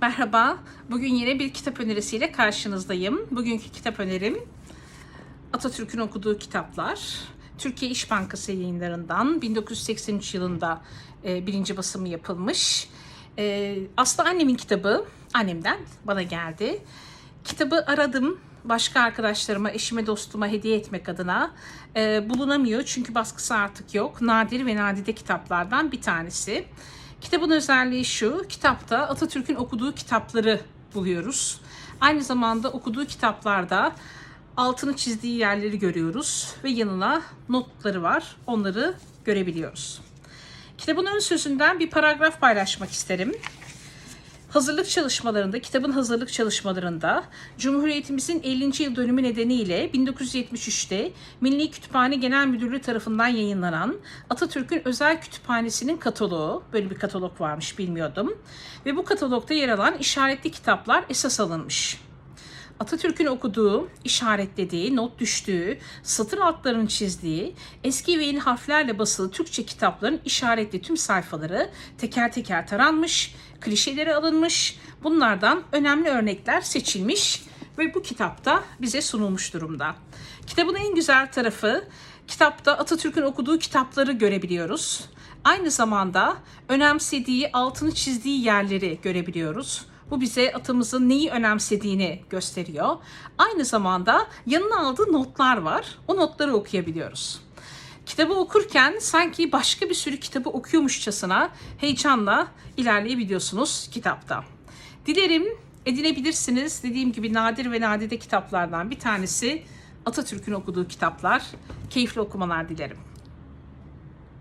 Merhaba, bugün yine bir kitap önerisiyle karşınızdayım. Bugünkü kitap önerim Atatürk'ün okuduğu kitaplar. Türkiye İş Bankası yayınlarından 1983 yılında e, birinci basımı yapılmış. E, aslında annemin kitabı, annemden bana geldi. Kitabı aradım, başka arkadaşlarıma, eşime, dostuma hediye etmek adına E, bulunamıyor çünkü baskısı artık yok. Nadir ve nadide kitaplardan bir tanesi. Kitabın özelliği şu, kitapta Atatürk'ün okuduğu kitapları buluyoruz. Aynı zamanda okuduğu kitaplarda altını çizdiği yerleri görüyoruz ve yanına notları var. Onları görebiliyoruz. Kitabın ön sözünden bir paragraf paylaşmak isterim. Hazırlık çalışmalarında, kitabın hazırlık çalışmalarında Cumhuriyetimizin 50. yıl dönümü nedeniyle 1973'te Milli Kütüphane Genel Müdürlüğü tarafından yayınlanan Atatürk'ün Özel Kütüphanesi'nin kataloğu, böyle bir katalog varmış bilmiyordum. Ve bu katalogda yer alan işaretli kitaplar esas alınmış. Atatürk'ün okuduğu, işaretlediği, not düştüğü, satır altlarını çizdiği, eski ve yeni harflerle basılı Türkçe kitapların işaretli tüm sayfaları teker teker taranmış, klişeleri alınmış, bunlardan önemli örnekler seçilmiş ve bu kitapta bize sunulmuş durumda. Kitabın en güzel tarafı, kitapta Atatürk'ün okuduğu kitapları görebiliyoruz. Aynı zamanda önemsediği, altını çizdiği yerleri görebiliyoruz. Bu bize atamızın neyi önemsediğini gösteriyor. Aynı zamanda yanına aldığı notlar var. O notları okuyabiliyoruz. Kitabı okurken sanki başka bir sürü kitabı okuyormuşçasına heyecanla ilerleyebiliyorsunuz kitapta. Dilerim edinebilirsiniz. Dediğim gibi nadir ve nadide kitaplardan bir tanesi Atatürk'ün okuduğu kitaplar. Keyifli okumalar dilerim.